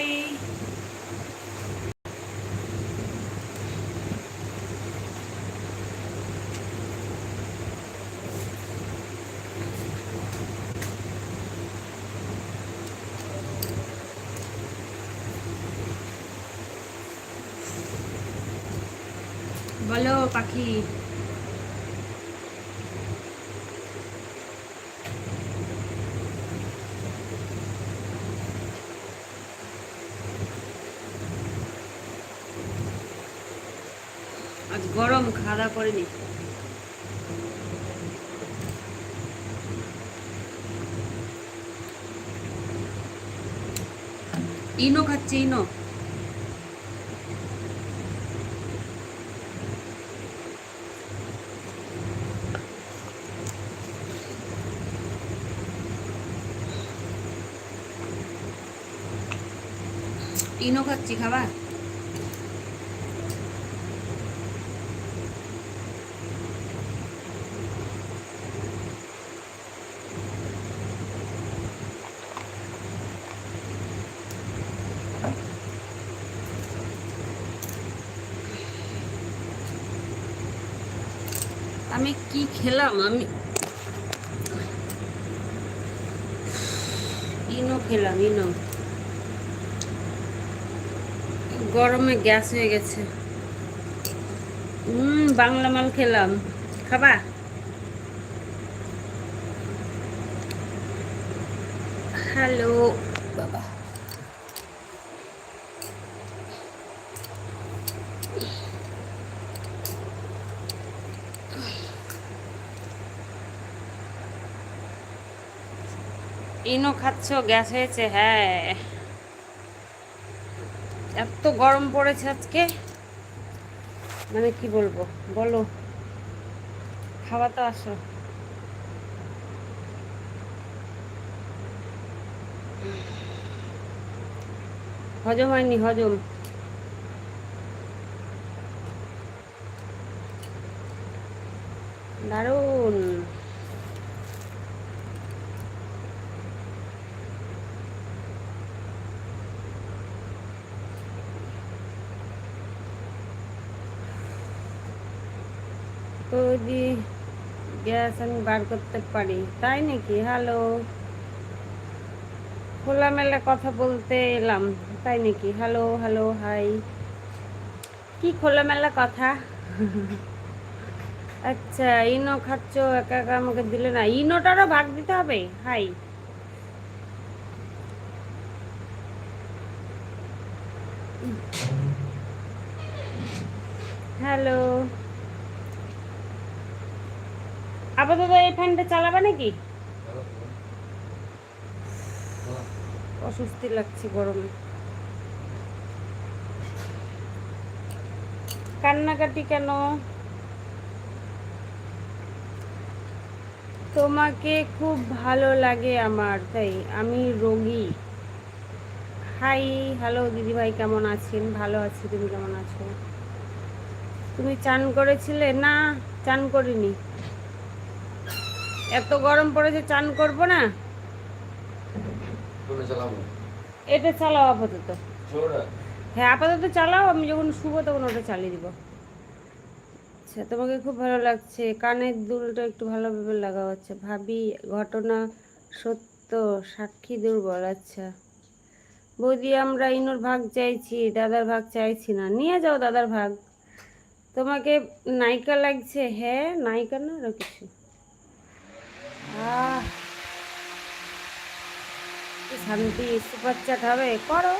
High বলো পাখি আজ গরম খাওয়া দাওয়া করিনি ইনো খাচ্ছে ইনো। ইনো খাচ্ছি খাবার আমি কি খেলাম? আমি ইনো খেলাম, ইনো। গরমে গ্যাস হয়ে গেছে। হুম, বাংলা মাল খেলাম। খাবা? হ্যালো ইনো খাচ্ছ? গ্যাস হয়েছে? হ্যাঁ। এত গরম পড়েছে আজকে। মানে কি বলব? বলো। খাওয়া তো আসো। হজম হয়নি, হজম। দারুণ যদি গ্যাস আমি বার করতে পারি, তাই নাকি? হ্যালো খোলামেলা কথা বলতে এলাম, তাই নাকি? হ্যালো হ্যালো হাই কি খোলামেলা কথা? আচ্ছা ইনো খাচ্ছ, একা একা আমাকে দিলে না। ইনোটারও ভাগ দিতে হবে? হাই হ্যালো আপাতত এই ফ্যানটা চালাবে নাকি? অস্বস্তি লাগছে গরমে। কান্নাকাটি কেন? তোমাকে খুব ভালো লাগে আমার, তাই আমি রোগী। হাই, হ্যালো, দিদিভাই, কেমন আছেন? ভালো আছি, তুমি কেমন আছো? তুমি চান করেছিলে? না, চান করিনি। এত গরম পড়েছে চান করব না? এটা চালাও আপাতত। হ্যাঁ আপাতত চালাও আমি যখন শুভ তখন ওটা চালিয়ে দিব। আচ্ছা তোমাকে খুব ভালো লাগছে। কানের দুলটা একটু ভালোভাবে লাগাও আচ্ছা ভাবি ঘটনা সত্য সাক্ষী দুর্বল আচ্ছা। বৌদি আমরা ইনোর ভাগ চাইছি দাদার ভাগ চাইছি না। নিয়ে যাও দাদার ভাগ। তোমাকে নায়িকা লাগছে? হ্যাঁ নায়িকা না আরও কিছু? শান্তি, সুপার হবে, করো।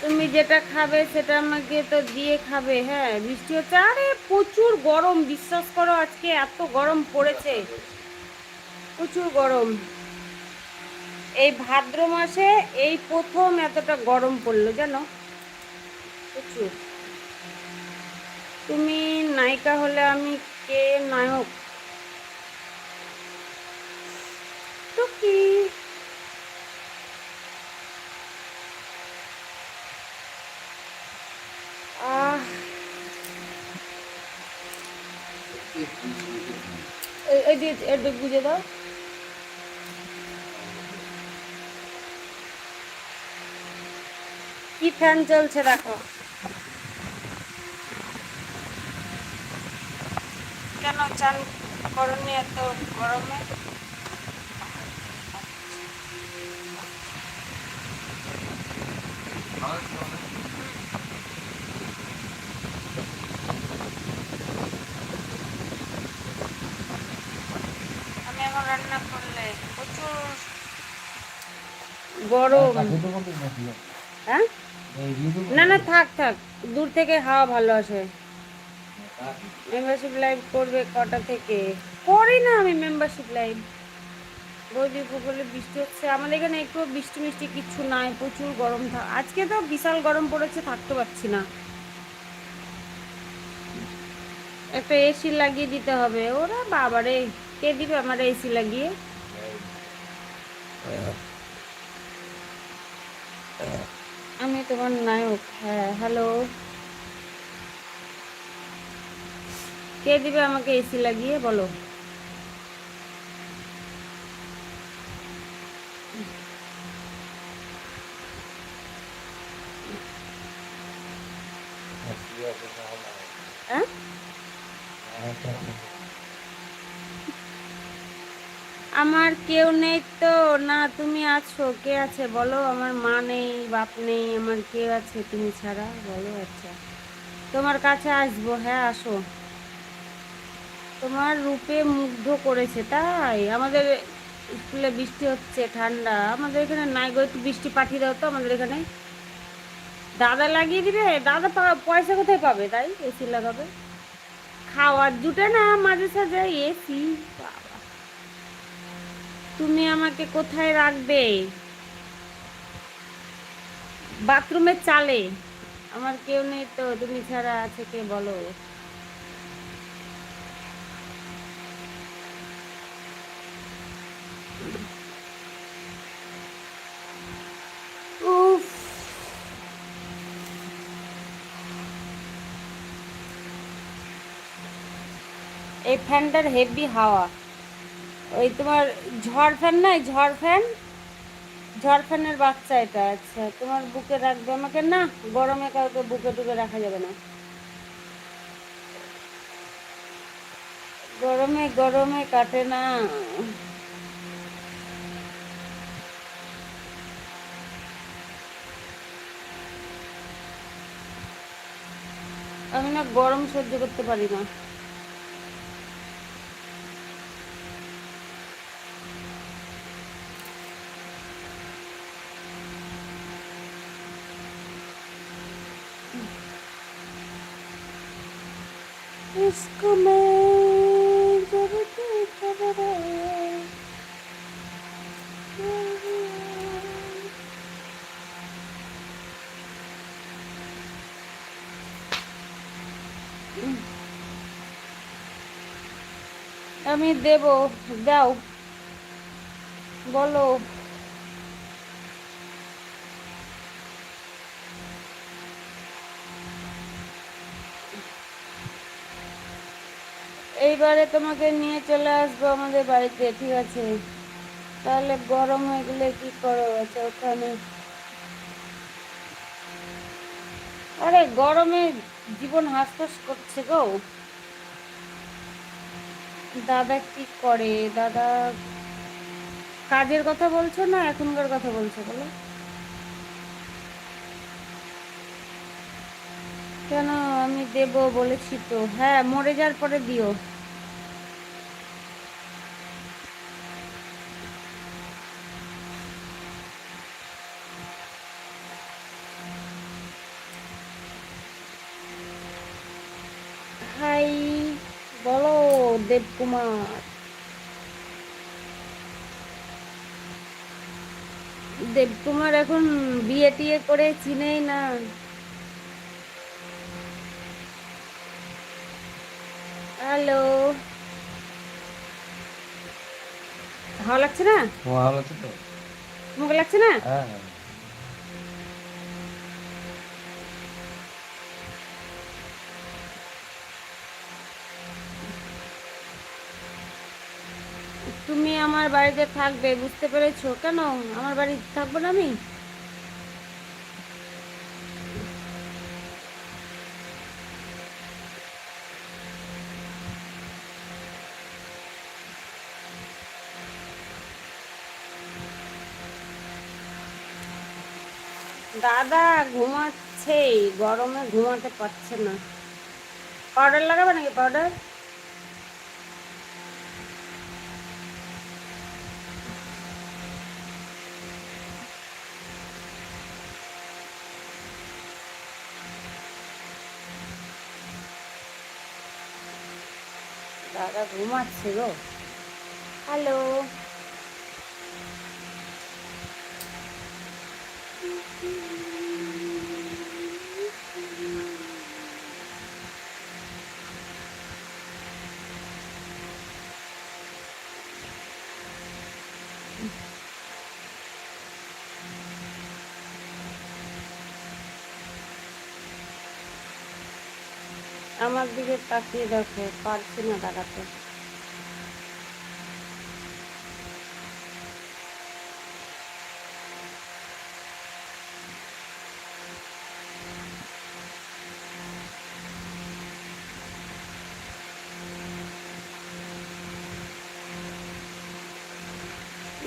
তুমি যেটা খাবে, সেটা আমাকে তো দিয়ে খাবে হ্যাঁ। বৃষ্টি হচ্ছে। আরে, প্রচুর গরম, বিশ্বাস করো, আজকে এত গরম পড়েছে। প্রচুর গরম। এই ভাদ্র মাসে এই প্রথম এতটা গরম পড়ল, জানো? প্রচুর। তুমি নায়িকা হলে আমি কে নায়ক? তো কি? এই বুঝে দাও। কি ফ্যান চলছে দেখো। চান করনি এত গরমে। আমি এখন রান্না করলে প্রচুর গরম। হ্যাঁ না না থাক থাক দূর থেকে হাওয়া ভালো আসে। মেম্বারশিপ লাইভ করবে কটা থেকে? করি না আমি মেম্বারশিপ লাইভ বৌদি বৃষ্টি হচ্ছে। আমাদের এখানে একটু বৃষ্টি মিষ্টি নাই, প্রচুর গরম থাক আজকে তো বিশাল গরম পড়েছে, থাকতে পারছি না। একটা এসি লাগিয়ে দিতে হবে। ওরা বাবারে, কে দিবে আমার এসি লাগিয়ে? আমি তোমার নায়ক হ্যাঁ হ্যালো কে দিবে আমাকে এসি লাগিয়ে বলো। হ্যাঁ? আমার কেউ নেই তো না তুমি আছো কে আছে বলো? আমার মা নেই বাপ নেই আমার কেউ আছে তুমি ছাড়া বলো আচ্ছা। তোমার কাছে আসব হ্যাঁ আসো। তোমার রূপে মুগ্ধ করেছে, তাই? আমাদের স্কুলে বৃষ্টি হচ্ছে, ঠান্ডা। আমাদের এখানে নাই গো, একটু বৃষ্টি পাঠিয়ে দাও তো আমাদের এখানে। দাদা লাগিয়ে দিবে? দাদা পয়সা কোথায় পাবে তাই? এসি লাগাবে। খাওয়ার জুটে না মাঝে সাঝে এসি বাবা। তুমি আমাকে কোথায় রাখবে? বাথরুমের চালে। আমার কেউ নেই তো, তুমি ছাড়া আছে কে বলো? উফ। এই ফ্যানটার হেভি হাওয়া। ওই তোমার ঝড় ফ্যান নাই ঝড় ফ্যান? ঝড় ফ্যানের বাচ্চা এটা আচ্ছা। তোমার বুকে রাখবে আমাকে? না, গরমে কাউকে বুকে টুকে রাখা যাবে না। গরমে গরমে কাটে না না। গরম সহ্য করতে পারি না इसको मैं দেব, দাও। বলো। এইবারে তোমাকে নিয়ে চলে আসব আমাদের বাড়িতে, ঠিক আছে? তাহলে গরম হয়ে গেলে কি করো আচ্ছা ওখানে? আরে গরমে জীবন হাসফাস করছে গো। দাদা কি করে? দাদা কাজের কথা বলছো না এখনকার কথা বলছো বলো? কেন আমি দেব বলেছি তো। হ্যাঁ মরে যাওয়ার পরে দিও হাই বলো দেবকুমার দেবকুমার এখন বিয়ে টিয়ে করে চিনেই না। হ্যালো। ভালো লাগছে না? ভালো লাগছে তো। তোমাকে লাগছে না? হ্যাঁ। তুমি আমার বাড়িতে থাকবে, বুঝতে পেরেছ? কেন? আমার বাড়িতে থাকব না আমি? দাদা ঘুমাচ্ছে গরমে ঘুমাতে পারছে না। পাউডার লাগাবে নাকি পাউডার? ঘুমাচ্ছে গো। হ্যালো আমার দিকে তাকিয়ে দেখো, পারছি না দাঁড়াতে।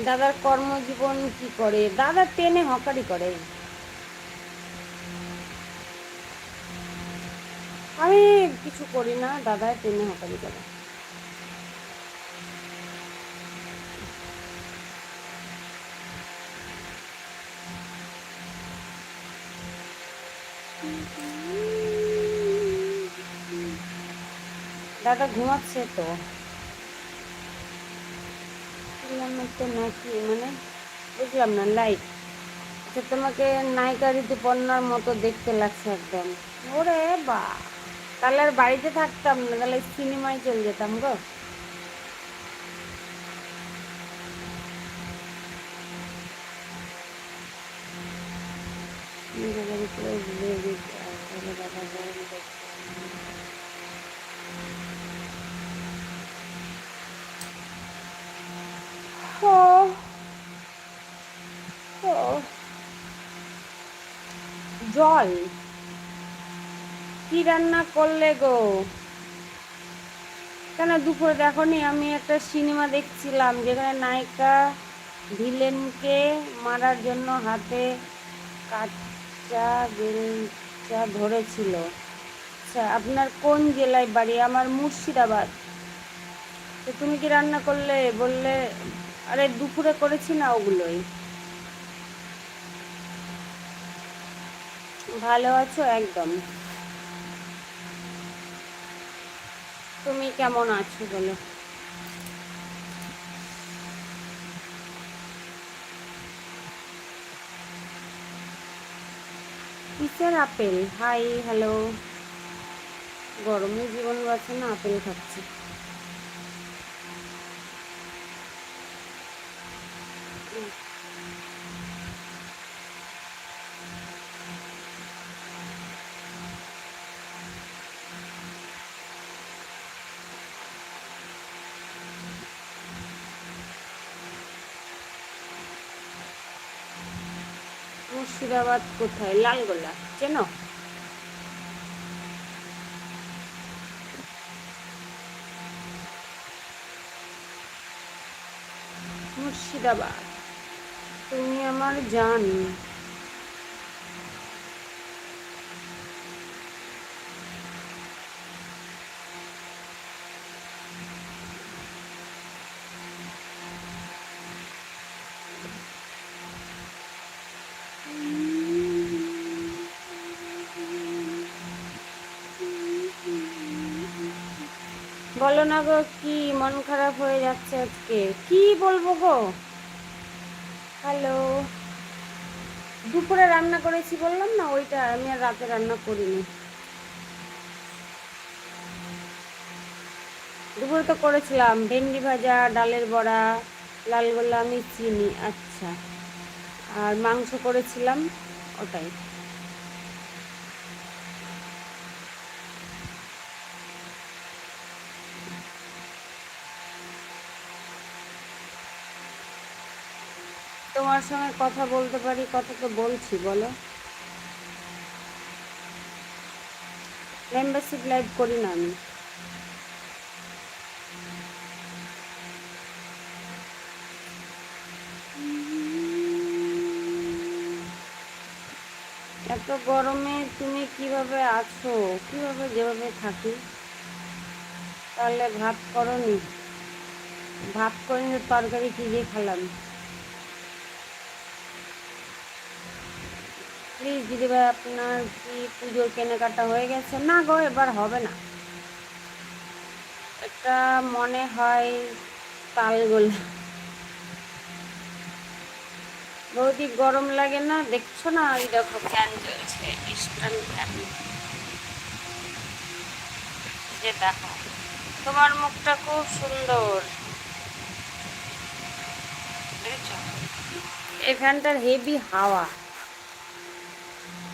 দাদার কর্মজীবন কি করে? দাদা ট্রেনে হকারি করে। আমি কিছু করি না দাদা ট্রেনে হকারি করে। দাদা ঘুমাচ্ছে তো। তো নাকি মানে বুঝলাম না লাইট আচ্ছা তোমাকে নায়িকা ঋতুপর্ণার মতো দেখতে লাগছে একদম। ওরে বা তাহলে আর বাড়িতে থাকতাম না তাহলে সিনেমায় চলে যেতাম গো। জল। কি রান্না করলে গো? কেন দুপুরে দেখনি? আমি একটা সিনেমা দেখছিলাম যেখানে নায়িকা ভিলেনকে মারার জন্য হাতে কাঁচা বেলচা ধরেছিল। আচ্ছা আপনার কোন জেলায় বাড়ি? আমার মুর্শিদাবাদ। তো তুমি কি রান্না করলে? বললে, আরে দুপুরে করেছি না ওগুলোই। ভালো আছো? একদম। তুমি কেমন আছো বলো? Teacher apple? Hi hello. গরমে জীবন বাঁচে না আপেল খাচ্ছি। মুর্শিদাবাদ কোথায়? লালগোলা চেন? মুর্শিদাবাদ। তুমি আমার জান। বলো না গো, কি মন খারাপ হয়ে যাচ্ছে আজকে? কি বলব গো? হ্যালো দুপুরে রান্না করেছি বললাম না, ওইটা আমি আর রাতে রান্না করিনি। দুপুরে তো করেছিলাম, ভেন্ডি ভাজা, ডালের বড়া, লাল গোলামি চিনি আচ্ছা। আর মাংস করেছিলাম, ওটাই। তোমার সঙ্গে কথা বলতে পারি, কথা তো বলছি, বলো। মেম্বারশিপ লাইভ করি না আমি। এত গরমে তুমি কীভাবে আছো? কীভাবে যেভাবে থাকি? তাহলে ভাত করনি। ভাত করে তরকারি কি দিয়ে খেলাম? প্লিজ দিদিভাই আপনার কি পুজোর কেনাকাটা হয়ে গেছে, না গো, এবার হবে না। এটা মনে হয় তালগোলা বৌদি, গরম লাগে না? দেখছ না ওই দেখো ফ্যান চলছে স্ট্যান্ড ফ্যান। যে দেখো, তোমার মুখটা খুব সুন্দর। এই ফ্যানটার হেভি হাওয়া।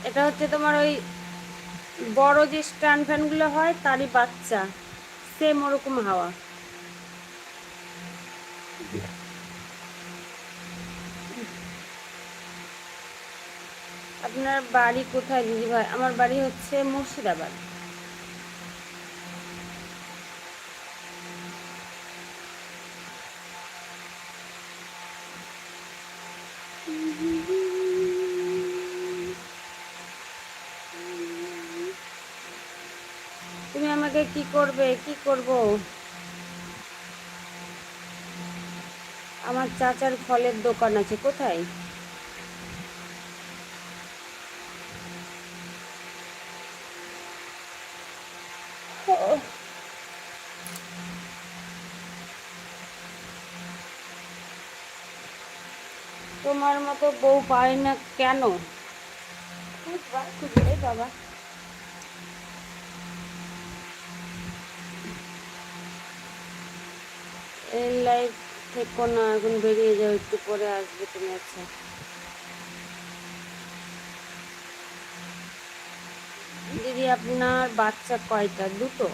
এটা হচ্ছে তোমার ওই বড় যে স্ট্যান্ড ফ্যানগুলো হয়, তারই বাচ্চা। সেম ওরকম হাওয়া। আপনার বাড়ি কোথায় দিদি ভাই আমার বাড়ি হচ্ছে মুর্শিদাবাদ। তুমি কি করবে? কি করব? আমার চাচার ফলের দোকান আছে, কোথায়? তোমার মতো বউ পাই না কেন? বাবা। লাইফ থেকো না, এখন বেরিয়ে যাও, একটু পরে আসবে তুমি আচ্ছা। দিদি আপনার বাচ্চা কয়টা? দুটো?